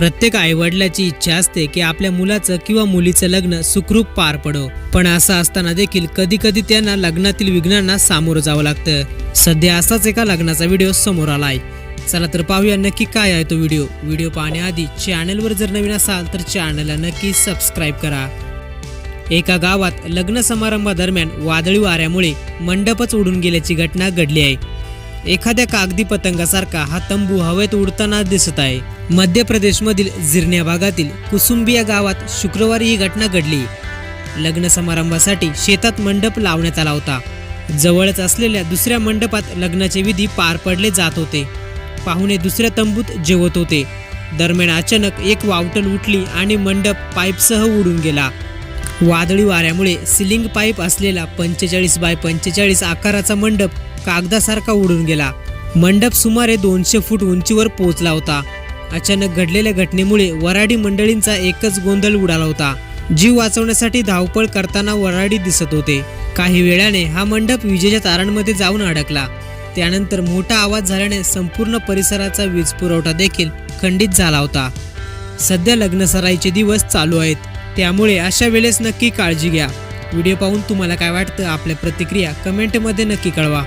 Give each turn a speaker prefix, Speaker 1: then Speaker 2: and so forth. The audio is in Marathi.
Speaker 1: प्रत्येक आईवडिलाची इच्छा असते की आपल्या मुलाचं किंवा मुलीचं लग्न सुखरूप पार पडो. पण असं असताना देखील कधी कधी त्यांना लग्नातील विघ्नांना सामोरं जावं लागतं. सध्या असाच एका लग्नाचा व्हिडिओ समोर आलाय. चला तर पाहूया नक्की काय आहे तो व्हिडिओ. व्हिडिओ पाहण्याआधी चॅनलवर जर नवीन असाल तर चॅनलला नक्की सबस्क्राईब करा. एका गावात लग्न समारंभादरम्यान वादळी वाऱ्यामुळे मंडपच उडून गेल्याची घटना घडली आहे. एखाद्या कागदी पतंगासारखा हा तंबू हवेत उडताना दिसत आहे. मध्य प्रदेशमधील जिरण्या भागातील कुसुंबिया गावात शुक्रवारी ही घटना घडली. लग्न समारंभासाठी शेतात मंडप लावण्यात आला होता. जवळच असलेल्या दुसऱ्या मंडपात लग्नाचे विधी पार पडले जात होते. पाहुणे दुसऱ्या तंबूत जेवत होते. दरम्यान अचानक एक वावटल उठली आणि मंडप पाईपसह उडून गेला. वादळी वाऱ्यामुळे सिलिंग पाईप असलेला पंचेचाळीस बाय पंचेचाळीस आकाराचा मंडप कागदासारखा उडून गेला. मंडप सुमारे दोनशे फूट उंचीवर पोहोचला होता. अचानक घडलेल्या घटनेमुळे वराडी मंडळींचा एकच गोंधळ उडाला होता. जीव वाचवण्यासाठी धावपळ करताना वराडी दिसत होते. काही वेळाने हा मंडप विजेच्या तारांमध्ये जाऊन अडकला. त्यानंतर मोठा आवाज झाल्याने संपूर्ण परिसराचा वीज पुरवठा देखील खंडित झाला होता. सध्या लग्न सराईचे दिवस चालू आहेत. त्यामुळे अशा वेळेस नक्की काळजी घ्या. व्हिडिओ पाहून तुम्हाला काय वाटतं? आपल्या प्रतिक्रिया कमेंटमध्ये नक्की कळवा.